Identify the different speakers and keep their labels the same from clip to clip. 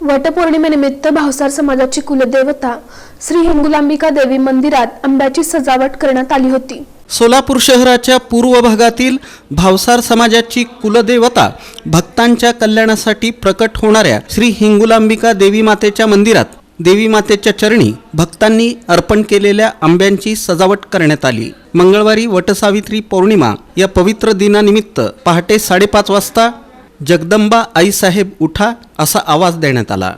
Speaker 1: वटपौर्णिमेनिमित्त भावसार समाजाची कुलदेवता श्री हिंगुलांबिका देवी मंदिरात आंब्याची सजावट करण्यात आली होती.
Speaker 2: सोलापूर शहराच्या पूर्व भागातील भावसार समाजाची कुलदेवता भक्तांच्या कल्याणासाठी प्रकट होणाऱ्या श्री हिंगुलांबिका देवी मातेच्या मंदिरात देवी मातेच्या चरणी भक्तांनी अर्पण केलेल्या आंब्यांची सजावट करण्यात आली. मंगळवारी वटसावित्री पौर्णिमा या पवित्र दिनानिमित्त पहाटे साडेपाच वाजता जगदंबा आईसाहेब उठा असा आवाज देण्यात आला.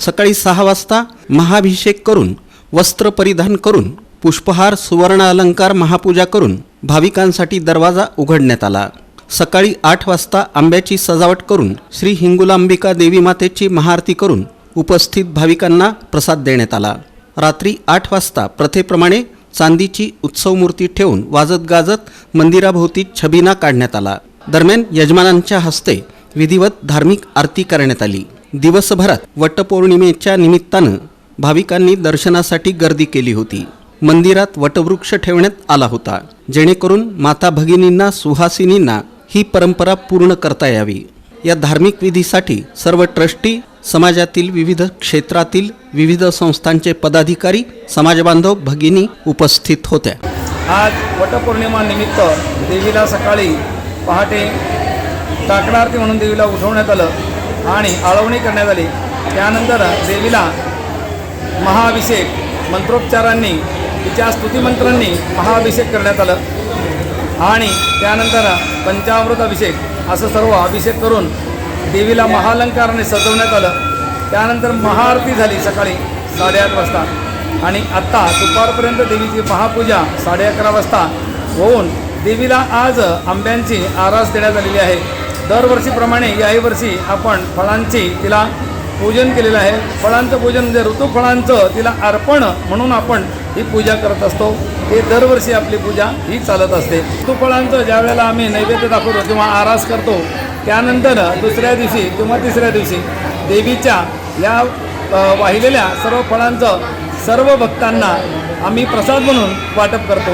Speaker 2: सकाळी सहा वाजता महाभिषेक करून वस्त्र परिधान करून पुष्पहार सुवर्ण अलंकार महापूजा करून भाविकांसाठी दरवाजा उघडण्यात आला. सकाळी आठ वाजता आंब्याची सजावट करून श्री हिंगुलांबिका देवी मातेची महाआरती करून उपस्थित भाविकांना प्रसाद देण्यात आला. रात्री आठ वाजता प्रथेप्रमाणे चांदीची उत्सव मूर्ती ठेवून वाजत गाजत मंदिराभोवती छबिना काढण्यात आला. दरम्यान यजमानांच्या हस्ते विधिवत धार्मिक आरती करण्यात आली. दिवसभरात वटपौर्णिमेच्या निमित्तानं भाविकांनी दर्शनासाठी गर्दी केली होती. मंदिरात वटवृक्ष ठेवण्यात आला होता. जेणेकरून माता भगिनींना सुहासिनींना ही परंपरा पूर्ण करता यावी. या धार्मिक विधीसाठी सर्व ट्रस्टी समाजातील विविध क्षेत्रातील विविध संस्थांचे पदाधिकारी समाजबांधव भगिनी उपस्थित होत्या.
Speaker 3: आज वटपौर्णिमा निमित्त देवीला सकाळी पहाटे टाकणारती म्हणून देवीला उठवण्यात आलं आणि आळवणी करण्यात आली. त्यानंतर देवीला महाअभिषेक मंत्रोपचारांनी तिच्या स्तुतिमंत्रांनी महाअभिषेक करण्यात आलं. आणि त्यानंतर पंचामृत अभिषेक असं सर्व अभिषेक करून देवीला महालंकाराने सजवण्यात आलं. त्यानंतर महाआरती झाली सकाळी साडेआठ वाजता. आणि आत्ता दुपारपर्यंत देवीची महापूजा साडे अकरा वाजता होऊन देवीला आज आंब्यांची आरास देण्यात आलेली आहे. दरवर्षीप्रमाणे याही वर्षी आपण फळांची तिला पूजन केलेलं आहे. फळांचं पूजन म्हणजे ऋतुफळांचं तिला अर्पण म्हणून आपण ही पूजा करत असतो. हे दरवर्षी आपली पूजा ही चालत असते. ऋतुफळांचं ज्या वेळेला आम्ही नैवेद्य दाखवतो किंवा आरास करतो त्यानंतर दुसऱ्या दिवशी किंवा तिसऱ्या दिवशी देवीच्या या वाहिलेल्या सर्व फळांचं सर्व भक्तांना आम्ही प्रसाद म्हणून वाटप करतो.